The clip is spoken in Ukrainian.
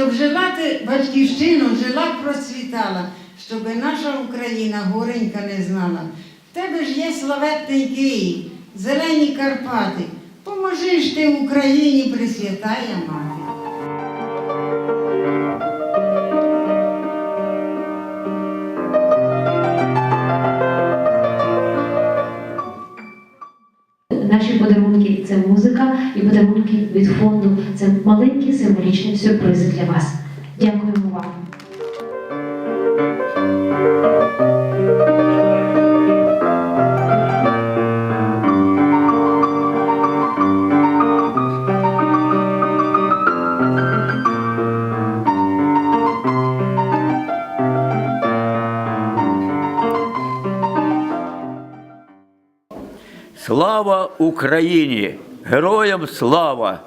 щоб жила ти батьківщину, жила процвітала, щоб наша Україна горенька не знала. В тебе ж є славетний Київ, зелені Карпати. Поможи ж ти Україні, Пресвятая Мати. Наші подарунки це музика і подарунки від фонду. Це маленькі символічні сюрпризи для вас. Дякуємо вам. Слава Україні! Героям слава!